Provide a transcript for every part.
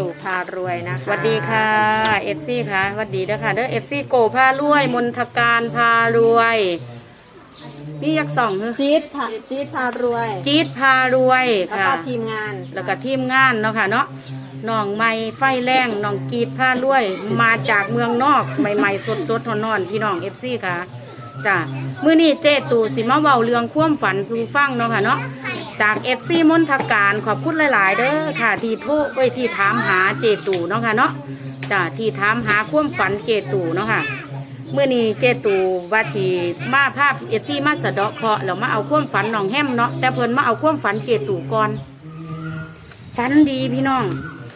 สู่พารวยนะคะสวัสดีค่ะเอฟซีค่ะสวัสดีเด้อค่ะเด้อเอฟซีโกพารวย มนทการพารวยนี่ยักษ์สองเหรอจี๊ดพาจี๊ดพารวยจี๊ดพารวยแล้วค่ะก็ทีมงานแล้วก็ทีมงานเนาะค่ะเนาะน้องไม่ไฟแรงน้องกีดพารวย มาจากเมืองนอกใหม่ๆสดๆทอนๆพี่น้องเอฟซีค่ะจ้ะมื้อนี้เจตู่สิมาเว้าเรื่องความฝันสู่ฟังเนาะค่ะเนาะ จากเอฟซีมนทการขอบคุณหลาย ๆ เด้อค่ะ ที่โทรไปที่ถามหาเจตูเนาะค่ะเนาะจ้ะที่ถามหาความฝันเจตูเนาะค่ะเมื่อนี้เจตูว่าสีมาภาพเอฟซีมาสะเดาะเคราะแล้วมาเอาความฝันน้องแฮมเนาะแต่เพิ่นมาเอาความฝันเจตูก่อนฝันดีพี่น้อง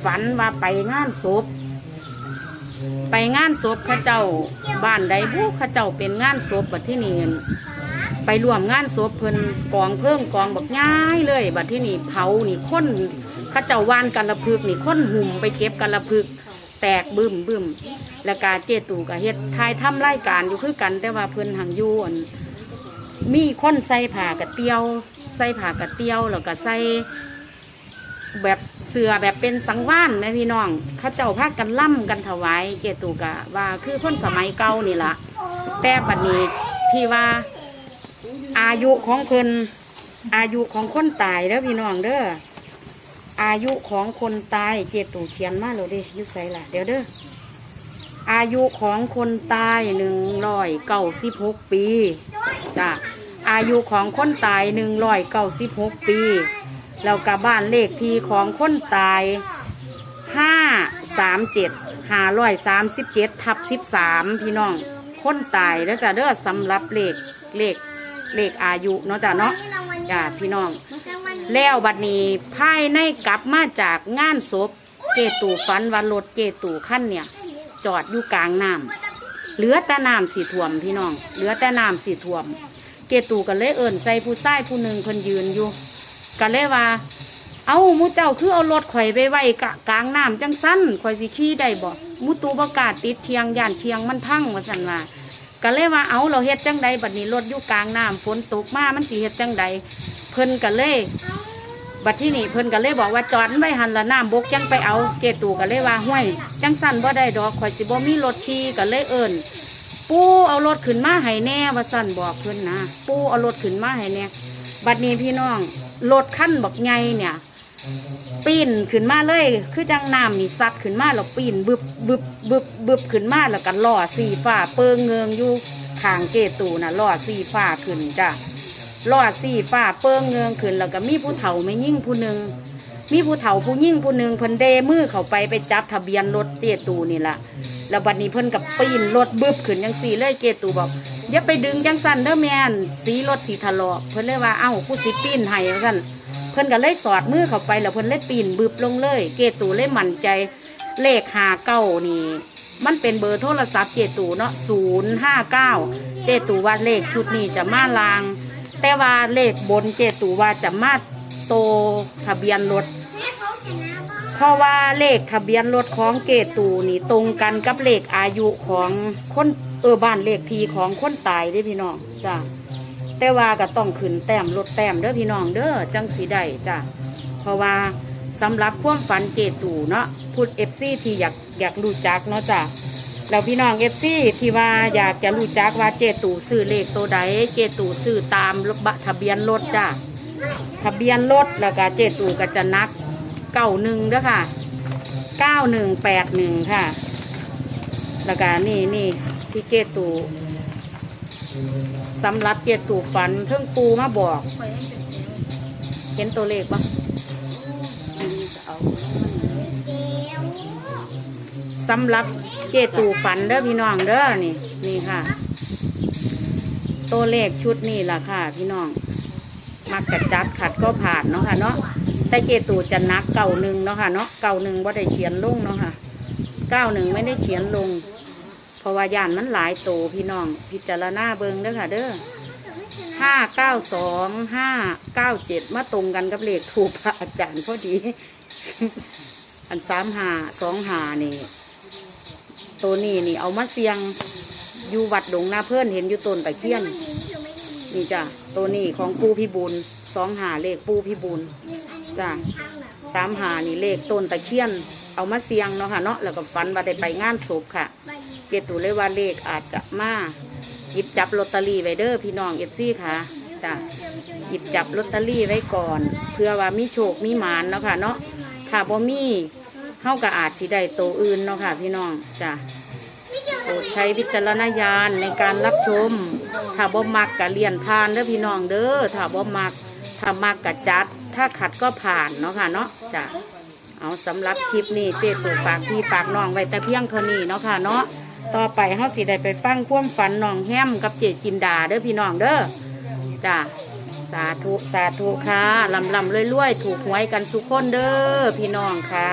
ฝันว่าไปงานศพไปงานศพข้าเจ้าบ้านใดบุข้าเจ้าเป็นงานศพบัดที่นี่ ไปร่วมงานศพเพิ่นกองเพิ่มกองบักง่ายเลย บัดที่นี่เผานี่ค้นเข้าเจ้าวานกันระพึกนี่ค้นหุ่มไปเก็บกันระพึก แตกบึ้มบึ้มแล้วกาเจตูกับเฮ็ดทายทำรายการอยู่คือกันแต่ว่าเพิ่นหังอยู่อันมีคนใส่ผ้ากระเตียว ใส่ผ้ากระเตียวแล้วก็ใส่แบบเสือแบบเป็นสังว่านนะพี่น้องเขาเจ้าพากันล่ำกันถวายเจตูกะว่าคือคนสมัยเก่านี่ละแต่บัดนี้ที่ว่า อายุของเพิ่นอายุของคนตายเด้อพี่น้องเด้ออายุของคนตายเจตูเขียนมาเลยดิยุใส่ละเดี๋ยวเด้ออายุของคนตายหนึ่งร้อยเก้าสิบหกปีจ้ะอายุของคนตายหนึ่งร้อยเก้าสิบหกปีแล้วกับบ้านเลขที่ของคนตายห้าสามเจ็ดห้าร้อยสามสิบเจ็ดทับสิบสามพี่น้องคนตายแล้วจ้ะเด้อสำหรับเลขเลข เลขอายุเนาะจ้ะเนาะจ้ะพี่น้อง แล้วบัดนี้ภายในกลับมาจากงานศพเกตูฝันวันรถเกตูขั้นเนี่ย จอดอยู่กลางน้ำเหลือแต่น้ำสีท่วมพี่น้อง เหลือแต่น้ำสีท่วม เกตูก็เลยเอิ่นใส่ผู้ชายผู้หนึ่งคนยืนอยู่ก็เลยว่า เอาหมูเจ้าคือเอารถข่อยไปไว้กะกลางน้ำจังสั้นข่อยสิขี่ได้บ่หมูตูประกล้าศติดเทียงย่านเทียงมันพังว่าสันว่า ก็เลยว่าเอาเราเฮ็ดจังใดบัดนี้รถอยู่กลางน้ำฝนตกมามันสิเฮ็ดจังใดเพิ่นก็เลย บัดที่นี่เพิ่นก็เลยบอกว่าจอดไว้หันละน้ำบกจังไปเอาเกตูก็เลยว่าห้วย จังสั่นบ่ได้ดอกข่อยสิบ่มีรถขี่ก็เลยเอิ้นปูเอารถขึ้นมาให้แน่ว่าสั่นบอกเพิ่นนะปูเอารถขึ้นมาให้แน่บัดนี้พี่น้องรถขั้นบักไงเนี่ย ปีนขึ้นมาเลย คือจังน้ำนี่ซัดขึ้นมาแล้วปีนบึบบึบบึบบึบขึ้นมาแล้วก็ล่อสีฟ้าเปิงเงืองอยู่ขางเกตูน่ะล่อสีฟ้าขึ้นจ้ะล่อสีฟ้าเปิงเงืองขึ้นแล้วก็มีผู้เฒ่าไม่ยิ่งผู้หนึ่งมีผู้เฒ่าผู้ยิ่งผู้หนึ่งเพิ่นเดมือเข้าไปไปจับทะเบียนรถเจตูนี่ละแล้วบัดนี้เพิ่นกับปีนรถบึบขึ้นจังสี่เลยเจตูบอกอย่าไปดึงจังสันเด้อแมนสีรถสีทะเลาะเพิ่นเลยว่าเอ้าผู้สิปีนให้สั่น พิ่นก็เลยสอดมือเข้าไปแล้วเพิ่นเลยปีนบึบลงเลยเจตูเลยมั่นใจเลขหาเก้านี่ มันเป็นเบอร์โทรศัพท์เจตูเนาะศูนย์ห้าเก้าเจตูว่าเลขชุดนี้จะมาลาง แต่ว่าเลขบนเจตูว่าจะมาโตทะเบียนรถเพราะว่าเลขทะเบียนรถของเกตูนี่ตรงกันกับเลขอายุของคนเออบ้านเลขทีของคนตายเด้พี่น้องจ้ะ แต่ว่าก็ต้องขึ้นแต้มลดแต้มเด้อพี่น้องเด้อจังสีได้จ้ะเพราะว่าสำหรับความฝันเกตูเนาะพูดเอฟซีที่อยากอยากรู้จักเนาะจ้ะแล้วพี่น้องเอฟซีที่ว่าอยากจะรู้จักว่าเจตูซื้อเลขตัวใดเจตูซื้อตามรถบะทะเบียนรถจ้ะทะเบียนรถแล้วก็เจตูก็จะนักเก้าหนึ่งเด้อค่ะเก้าหนึ่งแปดหนึ่งค่ะ แล้วก็นี่นี่ที่เจตู สำหรับเจตูฝันเพิ่งปูมาบอก เห็นตัวเลขปะสำหรับเจตูฝันเด้อพี่น้องเด้อนี่ นี่ค่ะ ตัวเลขชุดนี่ล่ะค่ะ พี่น้อง มักกระจัดขัดก็ผ่านเนาะค่ะเนาะแต่เจตูจะนักเก่าหนึ่งเนาะค่ะเนาะเก่าหนึ่งว่าได้เขียนลงเนาะค่ะเก้าหนึ่งไม่ได้เขียนลง ราะว่าย่านมันหลายโตพี่น้อง พิจารณาเบิงเด้อค่ะ เด้อห้าเก้าสองห้าเก้าเจ็ดมาตรงกันกับเลขถูกพระอาจารย์พอดี อันสามหาสองหานี่ ตัวนี้นี่เอามาเสียงอยู่วัดดงนาเพื่อนเห็นอยู่ต้นตะเคียน นี่จ้ะตัวนี้ของปูพิบูลสองหาเลขปูพิบูลจ้ะสามหานี่เลขต้นตะเคียน เอามาเสี่ยงเนาะค่ะเนาะแล้วก็ฝันว่าได้ไปงานศพค่ะ เจตูเลยว่าเลขอาจจะมาหยิบจับลอตเตอรี่ไว้เด้อพี่น้องเอฟซีค่ะจ้ะหยิบจับลอตเตอรี่ไว้ก่อน เพื่อว่ามีโชคมีหมานเนาะค่ะเนาะถ้าบ่มีเฮาก็อาจสิได้ตัวอื่นเนาะค่ะ พี่น้องจ้ะโปรดใช้วิจารณญาณในการรับชม ถ้าบ่มักก็เลี่ยนผ่านเด้อพี่น้องเด้อถ้าบ่มักถ้ามักก็จัด ถ้าขัดก็ผ่านเนาะค่ะเนาะจ้ะ เอาสำหรับคลิปนี้เจตูฝากพี่ฝากน้องไว้แต่เพียงเท่านี้เนาะค่ะเนาะต่อไปเฮาสิได้ไปฟังความฝันน้องแฮมกับเจจินดาเด้อพี่น้องเด้อจ้าสาธุสาธุค่ะลำลำรวยๆถูกหวยกันสุกคนเด้อพี่น้องค่ะ